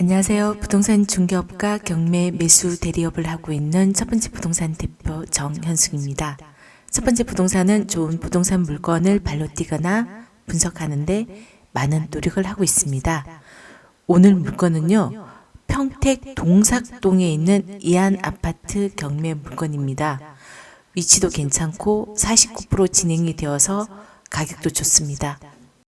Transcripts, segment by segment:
안녕하세요. 부동산 중개업과 경매 매수 대리업을 하고 있는 첫 번째 부동산 대표 정현숙입니다. 첫 번째 부동산은 좋은 부동산 물건을 발로 뛰거나 분석하는데 많은 노력을 하고 있습니다. 오늘 물건은요. 평택 동삭동에 있는 이안 아파트 경매 물건입니다. 위치도 괜찮고 49% 진행이 되어서 가격도 좋습니다.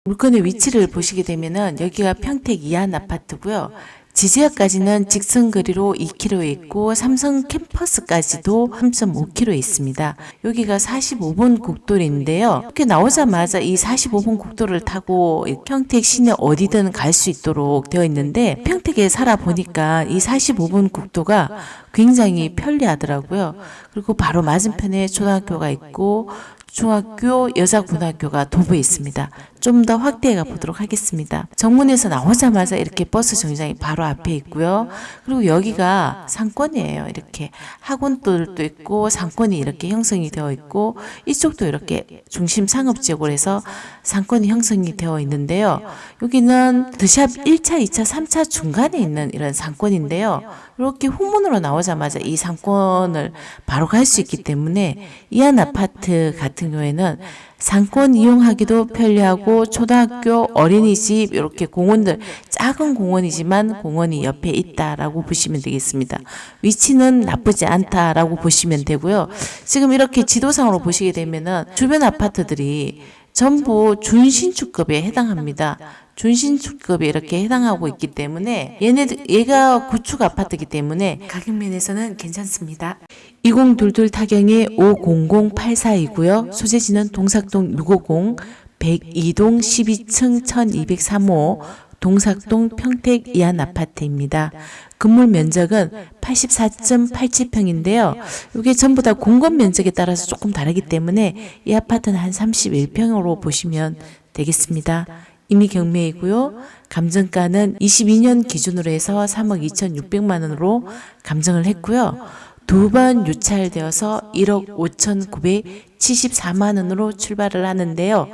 물건의 위치를 보시게 되면은 여기가 평택 이안 아파트고요. 지지역까지는 직선 거리로 2km에 있고 삼성 캠퍼스까지도 3.5km에 있습니다. 여기가 45번 국도인데요. 이렇게 나오자마자 이 45번 국도를 타고 평택 시내 어디든 갈 수 있도록 되어 있는데 평택에 살아 보니까 이 45번 국도가 굉장히 편리하더라고요. 그리고 바로 맞은편에 초등학교가 있고 중학교 여자고등학교가 도보에 있습니다. 좀 더 확대해 가 보도록 하겠습니다. 정문에서 나오자마자 이렇게 버스 정류장이 바로 앞에 있고요. 그리고 여기가 상권이에요. 이렇게 학원들도 있고 상권이 이렇게 형성이 되어 있고 이쪽도 이렇게 중심 상업 지역으로 해서 상권이 형성이 되어 있는데요. 여기는 드샵 1차, 2차, 3차 중간에 있는 이런 상권인데요. 이렇게 후문으로 나오자마자 이 상권을 바로 갈 수 있기 때문에 이안 아파트 같은 경우에는 상권 이용하기도 편리하고 초등학교 어린이집 이렇게 공원들 작은 공원이지만 공원이 옆에 있다라고 보시면 되겠습니다. 위치는 나쁘지 않다라고 보시면 되고요. 지금 이렇게 지도상으로 보시게 되면은 주변 아파트들이 전부 준신축급에 해당합니다. 준신축급에 이렇게 해당하고 있기 때문에 얘네들 얘가 구축 아파트이기 때문에 가격 면에서는 괜찮습니다. 2022 타경이 50084이고요. 소재지는 동삭동 650 102동 12층 1203호 동삭동 평택 이안 아파트입니다. 건물 면적은 84.87평인데요. 이게 전부 다 공급 면적에 따라서 조금 다르기 때문에 이 아파트는 한 31평으로 보시면 되겠습니다. 이미 경매이고요. 감정가는 22년 기준으로 해서 3억 2,600만 원으로 감정을 했고요. 두 번 유찰되어서 1억 5,974만 원으로 출발을 하는데요.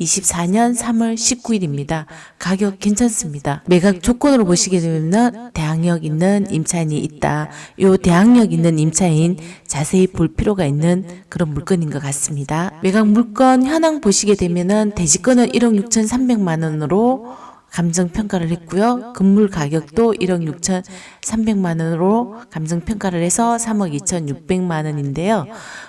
24년 3월 19일입니다. 가격 괜찮습니다. 매각 조건으로 보시게 되면 대항력 있는 임차인이 있다. 요 대항력 있는 임차인 자세히 볼 필요가 있는 그런 물건인 것 같습니다. 매각 물건 현황 보시게 되면은 대지권은 1억 6,300만 원으로 감정 평가를 했고요. 건물 가격도 1억 6,300만 원으로 감정 평가를 해서 3억 2,600만 원인데요.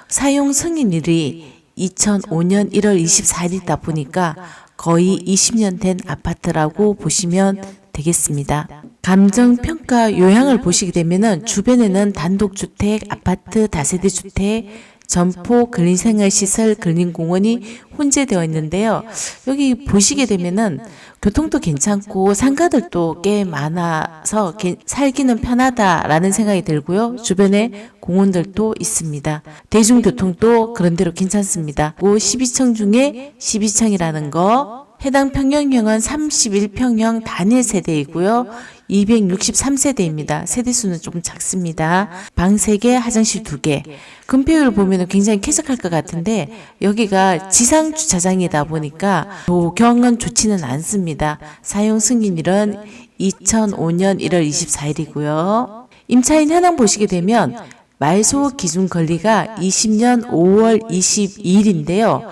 사용 승인일이 2005년 1월 24일이다 보니까 거의 20년 된 아파트라고 보시면 되겠습니다. 감정 평가 요양을 보시게 되면은 주변에는 단독주택, 아파트, 다세대 주택, 점포, 근린생활시설, 근린공원이 혼재되어 있는데요. 여기 보시게 되면은 교통도 괜찮고 상가들도 꽤 많아서 게- 살기는 편하다라는 생각이 들고요. 주변에 공원들도 있습니다. 대중교통도 그런대로 괜찮습니다. 고 12층 중에 12층이라는 거 해당 평형형은 31평형 단일 세대이고요. 263세대입니다. 세대수는 조금 작습니다. 방 3개, 화장실 2개. 금표율 보면 굉장히 쾌적할 것 같은데 여기가 지상 주차장이다 보니까 도경은 좋지는 않습니다. 사용 승인일은 2005년 1월 24일이고요. 임차인 현황 보시게 되면 말소 기준 권리가 20년 5월 22일인데요.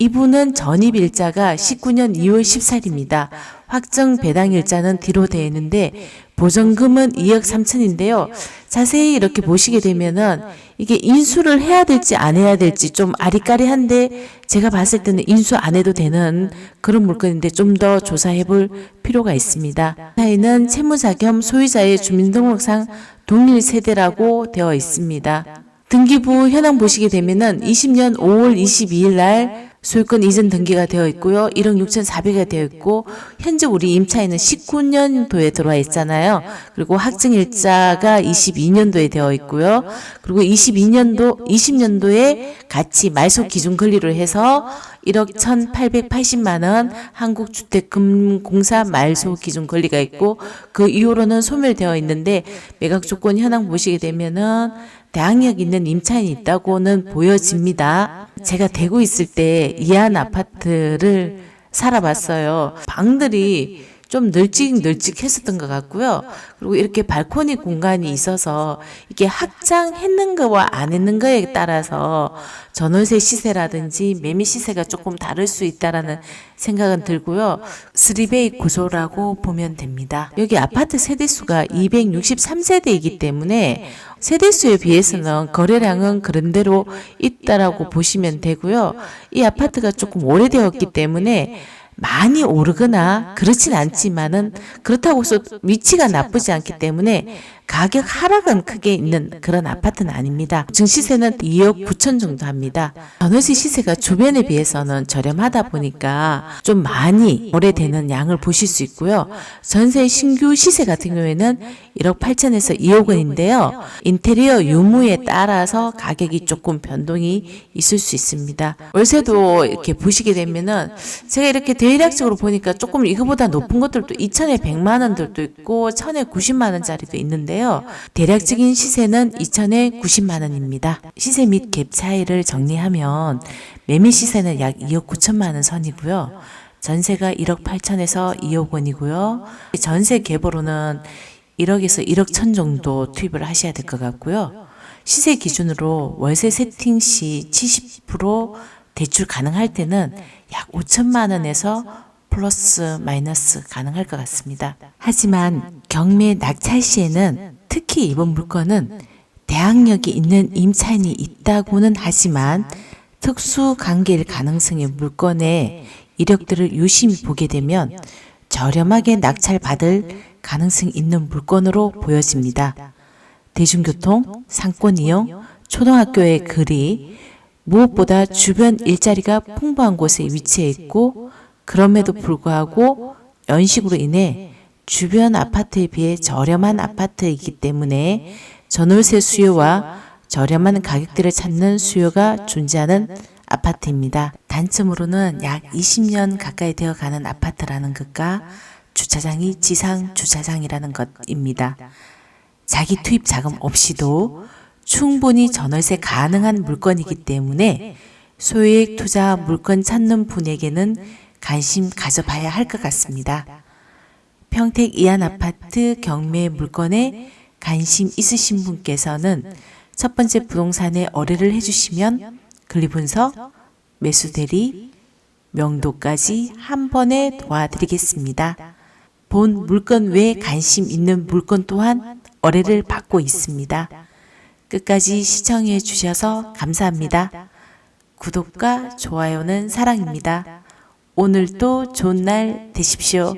이분은 전입 일자가 19년 2월 14일입니다. 확정 배당 일자는 뒤로 되어 있는데 보전금은 2억 3천인데요. 자세히 이렇게 보시게 되면은 이게 인수를 해야 될지 안 해야 될지 좀 아리까리한데 제가 봤을 때는 인수 안 해도 되는 그런 물건인데 좀 더 조사해 볼 필요가 있습니다. 차이는 채무자 겸 소유자의 주민등록상 동일 세대라고 되어 있습니다. 등기부 현황 보시게 되면은 20년 5월 22일 날 소유권 이전 등기가 되어 있고요. 1억 6,400이 되어 있고 현재 우리 임차인은 19년도에 들어와 있잖아요. 그리고 확정 일자가 22년도에 되어 있고요. 그리고 22년도 20년도에 같이 말소 기준 권리로 해서 1억 1,880만 원 한국주택금공사 말소 기준 권리가 있고 그 이후로는 소멸되어 있는데 매각 조건 현황 보시게 되면은 대항력 있는 임차인이 있다고는 보여집니다. 제가 대구 있을 때 이안 아파트를 살아봤어요. 방들이 좀 널찍널찍했었던 것 같고요. 그리고 이렇게 발코니 공간이 있어서 이게 확장했는 거와 안 했는 거에 따라서 전월세 시세라든지 매매 시세가 조금 다를 수 있다라는 생각은 들고요. 3베이 구조라고 보면 됩니다. 여기 아파트 세대수가 263세대이기 때문에 세대수에 비해서는 거래량은 그런대로 있다라고 보시면 되고요. 이 아파트가 조금 오래되었기 때문에 많이 오르거나 그렇진 않지만은 그렇다고 해서 위치가 나쁘지 않기 때문에 가격 하락은 크게 있는 그런 아파트는 아닙니다. 증시세는 2억 9천 정도 합니다. 전월세 시세가 주변에 비해서는 저렴하다 보니까 좀 많이 오래되는 양을 보실 수 있고요. 전세 신규 시세 같은 경우에는 1억 8천에서 2억 원인데요. 인테리어 유무에 따라서 가격이 조금 변동이 있을 수 있습니다. 월세도 이렇게 보시게 되면은 제가 이렇게 대략적으로 보니까 조금 이거보다 높은 것들도 2천에 100만 원들도 있고 1천에 90만 원짜리도 있는데 요. 대략적인 시세는 2천에 90만 원입니다. 시세 및 갭 차이를 정리하면 매매 시세는 약 2억 9천만 원 선이고요. 전세가 1억 8천에서 2억 원이고요. 전세 갭으로는 1억에서 1억 천 정도 투입을 하셔야 될 것 같고요. 시세 기준으로 월세 세팅 시 70% 대출 가능할 때는 약 5천만 원에서 플러스 마이너스 가능할 것 같습니다. 하지만 경매 낙찰 시에는 특히 이번 물건은 대항력이 있는 임차인이 있다고는 하지만 특수 관계일 가능성의 물건의 이력들을 유심히 보게 되면 저렴하게 낙찰받을 가능성 있는 물건으로 보여집니다. 대중교통, 상권 이용, 초등학교의 거리, 무엇보다 주변 일자리가 풍부한 곳에 위치해 있고 그럼에도 불구하고 연식으로 인해 주변 아파트에 비해 저렴한 아파트이기 때문에 전월세 수요와 저렴한 가격대를 찾는 수요가 존재하는 아파트입니다. 단점으로는 약 20년 가까이 되어 가는 아파트라는 것과 주차장이 지상 주차장이라는 것입니다. 자기 투입 자금 없이도 충분히 전월세 가능한 물건이기 때문에 소액 투자 물건 찾는 분에게는 관심 가져봐야 할 것 같습니다. 평택 이안 아파트 경매 물건에 관심 있으신 분께서는 첫 번째 부동산에 의뢰를 해주시면 권리 분석, 매수 대리, 명도까지 한 번에 도와드리겠습니다. 본 물건 외에 관심 있는 물건 또한 의뢰를 받고 있습니다. 끝까지 시청해 주셔서 감사합니다. 구독과 좋아요는 사랑입니다. 오늘도 좋은 날 되십시오.